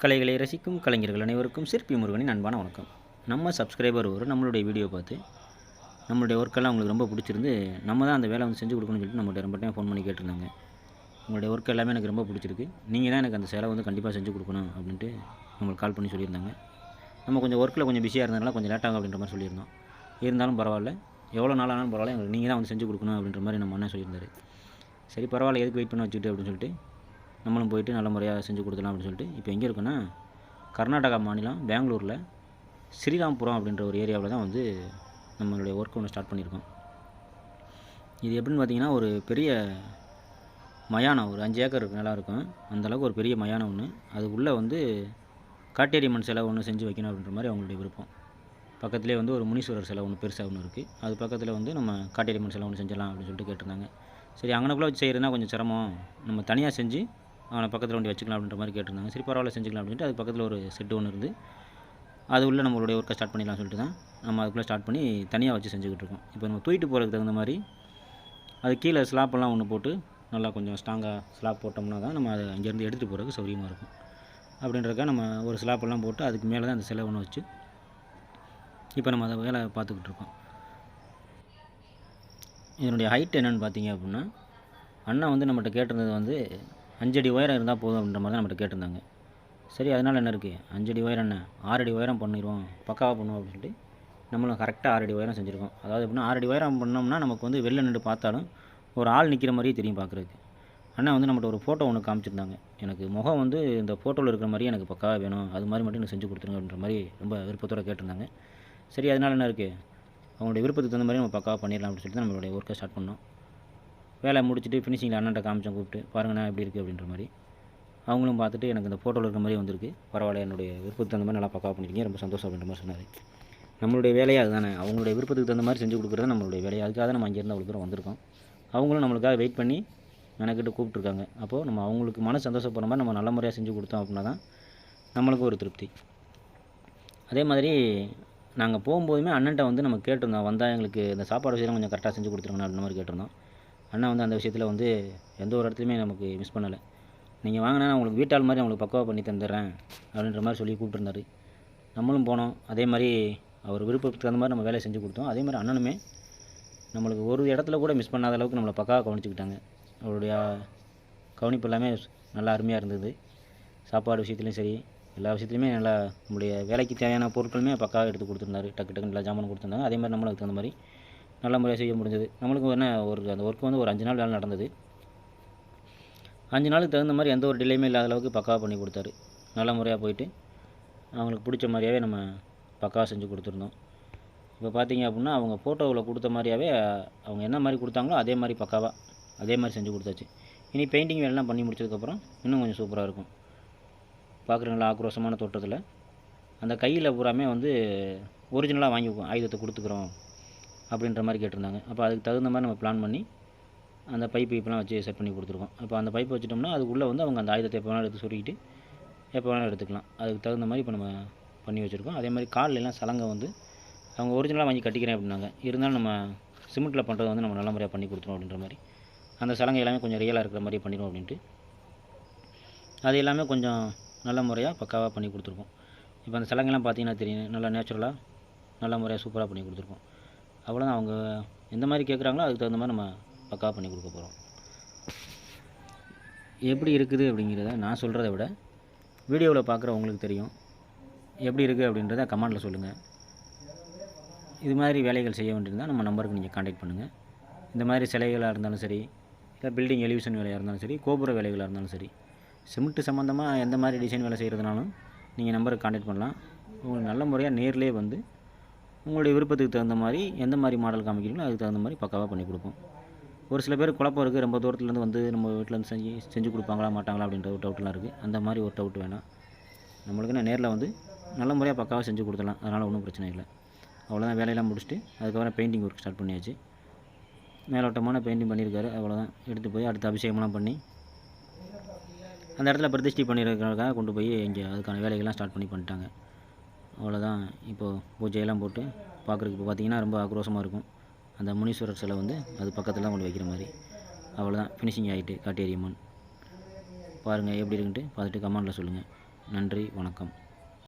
கலைகளை ரசிக்கும் கலைஞர்கள் அனைவருக்கும் சிற்பி முருகனின் அன்பான வணக்கம். நம்ம சப்ஸ்கிரைபர் ஒரு நம்மளுடைய வீடியோ பார்த்து நம்மளுடைய ஒர்க்கெல்லாம் அவங்களுக்கு ரொம்ப பிடிச்சிருந்து நம்ம தான் அந்த வேலை வந்து செஞ்சு கொடுக்கணும்னு சொல்லிட்டு நம்மள்ட்ட ரொம்ப டைம் ஃபோன் பண்ணி கேட்டிருந்தாங்க. உங்களுடைய ஒர்க் எல்லாமே எனக்கு ரொம்ப பிடிச்சிருக்கு. நீங்கள் தான் எனக்கு அந்த சேலை வந்து கண்டிப்பாக செஞ்சு கொடுக்கணும் அப்படின்ட்டு நம்மளுக்கு கால் பண்ணி சொல்லியிருந்தாங்க. நம்ம கொஞ்சம் ஒர்க்கில் கொஞ்சம் பிஸியாக இருந்ததுனால கொஞ்சம் லேட் ஆகும் அப்படின்ற மாதிரி சொல்லியிருந்தோம். இருந்தாலும் பரவாயில்ல. எவ்வளோ நாள் ஆனாலும் பரவாயில்ல. எங்களுக்கு நீங்கள் தான் வந்து செஞ்சு கொடுக்கணும் அப்படின்ற மாதிரி நம்ம அண்ணன் சொல்லியிருந்தார். சரி பரவாயில்ல. எதுக்கு வெயிட் பண்ண வச்சுக்கிட்டு அப்படின்னு சொல்லிட்டு நம்மளும் போயிட்டு நல்ல முறையாக செஞ்சு கொடுத்துலாம் அப்படின்னு சொல்லிட்டு இப்போ எங்கே இருக்குன்னா கர்நாடகா மாநிலம் பெங்களூரில் ஸ்ரீராம்புரம் அப்படின்ற ஒரு ஏரியாவில் தான் வந்து நம்மளுடைய ஒர்க் ஒன்று ஸ்டார்ட் பண்ணியிருக்கோம். இது எப்படின்னு பார்த்தீங்கன்னா ஒரு பெரிய மயானம் ஒரு அஞ்சு ஏக்கர் நிலம் இருக்கும். அந்தளவுக்கு ஒரு பெரிய மயானம் ஒன்று அது உள்ளே வந்து காட்டேரியம்மன் சிலை ஒன்று செஞ்சு வைக்கணும் அப்படின்ற மாதிரி அவங்களுடைய விருப்பம். பக்கத்துலேயே வந்து ஒரு முனீஸ்வரர் சிலை ஒன்று பெருசாக ஒன்று இருக்குது அது பக்கத்தில் வந்து நம்ம காட்டேரியம்மன் சிலை ஒன்று செஞ்சிடலாம் அப்படின்னு சொல்லிட்டு கேட்டிருந்தாங்க. சரி அங்கனக்குள்ளே வச்சு செய்கிறதுனா கொஞ்சம் சிரமம். நம்ம தனியாக செஞ்சு அவனை பக்கத்தில் வண்டி வச்சுக்கலாம் அப்படின்ற மாதிரி கேட்டிருந்தாங்க. சரி பரவாயில்ல செஞ்சுக்கலாம் அப்படின்ட்டு அது பக்கத்தில் ஒரு செட்டு ஒன்று இருந்து அது உள்ள நம்மளுடைய ஒர்க்கை ஸ்டார்ட் பண்ணிடலாம் சொல்லிட்டு தான் நம்ம அதுக்குள்ளே ஸ்டார்ட் பண்ணி தனியாக வச்சு செஞ்சுக்கிட்டு இருக்கோம். இப்போ நம்ம தூக்கிட்டு போகிறதுக்கு தகுந்த மாதிரி அது கீழே ஸ்லாப்பெல்லாம் ஒன்று போட்டு நல்லா கொஞ்சம் ஸ்ட்ராங்காக ஸ்லாப் போட்டோம்னா தான் நம்ம அதை அங்கேருந்து எடுத்துகிட்டு போகிறதுக்கு சௌரியமாக இருக்கும். அப்படின்றக்கா நம்ம ஒரு ஸ்லாப்பெல்லாம் போட்டு அதுக்கு மேலே தான் அந்த சிலை ஒன்று வச்சு இப்போ நம்ம அதை வேலை பார்த்துக்கிட்டு இருக்கோம். இதனுடைய ஹைட் என்னென்னு பார்த்தீங்க அப்படின்னா அண்ணா வந்து நம்மகிட்ட கேட்டிருந்தது வந்து அஞ்சடி உயரம் இருந்தால் போதும் அப்படின்ற மாதிரி தான் நம்மகிட்ட கேட்டிருந்தாங்க. சரி அதனால் என்ன இருக்குது அஞ்சடி உயரம் என்ன? ஆறடி உயரம் பண்ணிடுவோம் பக்காவாக பண்ணுவோம் அப்படின்னு சொல்லிட்டு நம்மளும் கரெக்டாக ஆறடி உயரம் செஞ்சுருக்கோம். அதாவது எப்படின்னா ஆறடி உயரம் பண்ணோம்னா நமக்கு வந்து வெளில நின்று பார்த்தாலும் ஒரு ஆள் நிற்கிற மாதிரியே தெரியும் பார்க்குறதுக்கு. அண்ணா வந்து நம்மகிட்ட ஒரு ஃபோட்டோ ஒன்று காமிச்சிருந்தாங்க. எனக்கு முகம் வந்து இந்த ஃபோட்டோவில் இருக்கிற மாதிரியே எனக்கு பக்காவாக வேணும் அது மாதிரி மட்டும் எனக்கு செஞ்சு கொடுத்துருங்க அப்படின்ற மாதிரி ரொம்ப விருப்பத்தோடு கேட்டிருந்தாங்க. சரி அதனால் என்ன இருக்குது அவங்களுடைய விருப்பத்துக்கு தகுந்த மாதிரி நம்ம பக்காவாக பண்ணிடலாம் அப்படின்னு சொல்லிட்டு நம்மளுடைய ஒர்க்கை ஸ்டார்ட் பண்ணோம். வேலை முடிச்சுட்டு ஃபினிஷிங்கில் அண்ணன்ட்ட காமிச்சோம் கூப்பிட்டு பாருங்கண்ணா எப்படி இருக்குது அப்படின்ற மாதிரி. அவங்களும் பார்த்துட்டு எனக்கு இந்த ஃபோட்டோவில் இருக்கிற மாதிரி வந்திருக்கு. பரவாயில்ல என்னுடைய விருப்பத்துக்கு தகுந்த மாதிரி நல்லா பக்கா பண்ணிருக்கீங்க. ரொம்ப சந்தோஷம் அப்படின்ற மாதிரி சொன்னார். நம்மளுடைய வேலையாக அதுதானே. அவங்களுடைய விருப்பத்துக்கு தகுந்த மாதிரி செஞ்சு கொடுக்குறது நம்மளுடைய வேலையை அதுக்காக நம்ம அங்கேருந்து அவ்வளோ தூரம் வந்திருக்கோம். அவங்களும் நம்மளுக்காக வெயிட் பண்ணி மெனக்கிட்டு கூப்பிட்ருக்காங்க அப்போது நம்ம அவங்களுக்கு மன சந்தோஷப்படுற மாதிரி நம்ம நல்ல முறையாக செஞ்சு கொடுத்தோம் அப்படின்னா தான் ஒரு திருப்தி. அதே மாதிரி நாங்கள் போகும்போதுமே அண்ணன்ட்ட வந்து நம்ம கேட்டிருந்தோம் வந்தால் எங்களுக்கு இந்த சாப்பாடு விஷயம் கொஞ்சம் கரெக்டாக செஞ்சு கொடுத்துருங்கண்ணா அப்படின்ற மாதிரி கேட்டிருந்தோம். அண்ணா வந்து அந்த விஷயத்தில் வந்து எந்த ஒரு இடத்துலையுமே நமக்கு மிஸ் பண்ணலை. நீங்கள் வாங்கினா நான் உங்களுக்கு வீட்டால் மாதிரி உங்களுக்கு பக்குவா பண்ணி தந்துடுறேன் அப்படின்ற மாதிரி சொல்லி கூப்பிட்டுருந்தாரு. நம்மளும் போனோம். அதே மாதிரி அவர் விருப்பத்துக்கு தகுந்த மாதிரி நம்ம வேலையை செஞ்சு கொடுத்தோம். அதே மாதிரி அண்ணனுமே நம்மளுக்கு ஒரு இடத்துல கூட மிஸ் பண்ணாத அளவுக்கு நம்மளை பக்காவாக கவனிச்சுக்கிட்டாங்க. அவருடைய கவனிப்பு எல்லாமே நல்லா அருமையாக இருந்தது. சாப்பாடு விஷயத்துலையும் சரி எல்லா விஷயத்துலையுமே நல்லா நம்முடைய வேலைக்கு தேவையான பொருட்களுமே பக்காவாக எடுத்து கொடுத்துருந்தாரு. டக்கு டக்குன்னு எல்லா ஜாமான் கொடுத்துருந்தாங்க. அதே மாதிரி நம்மளுக்கு தகுந்த மாதிரி நல்ல முறையாக செய்ய முடிஞ்சது. நம்மளுக்கு என்ன ஒரு அந்த ஒர்க் வந்து ஒரு அஞ்சு நாள் வேலை நடந்தது. அஞ்சு நாளுக்கு தகுந்த மாதிரி எந்த ஒரு டிலேயுமே இல்லாத அளவுக்கு பக்காவாக பண்ணி கொடுத்தாரு. நல்ல முறையாக போயிட்டு அவங்களுக்கு பிடிச்ச மாதிரியாவே நம்ம பக்காவாக செஞ்சு கொடுத்துருந்தோம். இப்போ பார்த்தீங்க அப்படின்னா அவங்க ஃபோட்டோவில் கொடுத்த மாதிரியாவே அவங்க என்ன மாதிரி கொடுத்தாங்களோ அதே மாதிரி பக்காவாக அதே மாதிரி செஞ்சு கொடுத்தாச்சு. இனி பெயிண்டிங் வேலைலாம் பண்ணி முடிச்சதுக்கப்புறம் இன்னும் கொஞ்சம் சூப்பராக இருக்கும். பார்க்குறீங்களா ஆக்ரோஷமான தோட்டத்தில் அந்த கையில் பூராமே வந்து ஒரிஜினலாக வாங்கி ஆயுதத்தை கொடுத்துக்குறோம். அப்படின்ற மாதிரி கேட்டிருந்தாங்க. அப்போ அதுக்கு தகுந்த மாதிரி நம்ம பிளான் பண்ணி அந்த பைப் இப்போலாம் வச்சு செட் பண்ணி கொடுத்துருக்கோம். அப்போ அந்த பைப் வச்சுட்டோம்னா அதுக்குள்ளே வந்து அவங்க அந்த ஆயுதத்தை எப்போ வேணாலும் எடுத்து சொருகிட்டு எப்போ வேணாலும் எடுத்துக்கலாம். அதுக்கு தகுந்த மாதிரி இப்போ நம்ம பண்ணி வச்சுருக்கோம். அதே மாதிரி கால்ல சலங்கை வந்து அவங்க ஒரிஜினலாக வாங்கி கட்டிக்கிறேன் அப்படின்னாங்க. இருந்தாலும் நம்ம சிமெண்ட்டில் பண்ணுறது வந்து நம்ம நல்ல முறையாக பண்ணி கொடுத்துருவோம் அப்படின்ற மாதிரி. அந்த சலங்கை எல்லாமே கொஞ்சம் ரியலாக இருக்கிற மாதிரி பண்ணிடும் அப்படின்ட்டு. அது எல்லாமே கொஞ்சம் நல்ல முறையாக பக்காவாக பண்ணி கொடுத்துருக்கோம். இப்போ அந்த சலங்கைலாம் பார்த்தீங்கன்னா தெரியும். நல்லா நேச்சுரலாக நல்ல முறையாக சூப்பராக பண்ணி கொடுத்துருக்கோம். அவ்வளோதான் அவங்க எந்த மாதிரி கேட்குறாங்களோ அதுக்கு தகுந்த மாதிரி நம்ம பக்கா பண்ணி கொடுக்க போகிறோம் எப்படி இருக்குது அப்படிங்கிறத நான் சொல்கிறத விட வீடியோவில் பார்க்குற உங்களுக்கு தெரியும். எப்படி இருக்குது அப்படின்றத கமெண்டில் சொல்லுங்கள் இது மாதிரி வேலைகள் செய்ய வேண்டியிருந்தால் நம்ம நம்பருக்கு நீங்கள் காண்டாக்ட் பண்ணுங்கள் இந்த மாதிரி சிலைகளாக இருந்தாலும் சரி இல்லை பில்டிங் எலிவேஷன் வேலையாக இருந்தாலும் சரி கோபுர வேலைகளாக இருந்தாலும் சரி சிமெண்ட்டு சம்மந்தமாக எந்த மாதிரி டிசைன் வேலை செய்கிறதுனாலும் நீங்கள் நம்பருக்கு காண்டாக்ட் பண்ணலாம். உங்களுக்கு நல்ல முறையாக நேர்லேயே வந்து உங்களுடைய விருப்பத்துக்கு தகுந்த மாதிரி எந்த மாதிரி மாடல் காமிக்கிறீங்களோ அதுக்கு தகுந்த மாதிரி பக்காவாக பண்ணி கொடுப்போம். ஒரு சில பேர் குழப்பம் இருக்குது ரொம்ப தூரத்துலேருந்து வந்து நம்ம வீட்டிலேருந்து செஞ்சு செஞ்சு கொடுப்பாங்களா மாட்டாங்களா அப்படின்ற ஒரு டவுட்லாம் இருக்குது அந்த மாதிரி ஒரு டவுட் வேணாம். நம்மளுக்கு என்ன நேரில் வந்து நல்ல முறையாக பக்காவாக செஞ்சு கொடுத்துடலாம். அதனால் ஒன்றும் பிரச்சனை இல்லை. அவ்வளோதான் வேலையெல்லாம் முடிச்சுட்டு அதுக்கப்புறம் பெயிண்டிங் ஒர்க் ஸ்டார்ட் பண்ணியாச்சு. மேலோட்டமான பெயிண்டிங் பண்ணியிருக்காரு அவ்வளோதான் எடுத்து போய் அடுத்த அபிஷேகம்லாம் பண்ணி அந்த இடத்துல பிரதிஷ்டி பண்ணியிருக்கிறதுக்காக கொண்டு போய் இங்கே அதுக்கான வேலைகள்லாம் ஸ்டார்ட் பண்ணி பண்ணிட்டாங்க. அவ்வளோதான். இப்போது பூஜையெல்லாம் போட்டு பார்க்குறதுக்கு இப்போ பார்த்தீங்கன்னா ரொம்ப ஆக்ரோஷமாக இருக்கும். அந்த முனீஸ்வரர் சிலை வந்து அது பக்கத்தில் தான் கொண்டு வைக்கிற மாதிரி. அவ்வளோதான். ஃபினிஷிங் ஆகிட்டு காட்டேரியம்மன் பாருங்கள் எப்படி இருக்குன்ட்டு பார்த்துட்டு கமெண்டில் சொல்லுங்கள் நன்றி வணக்கம்.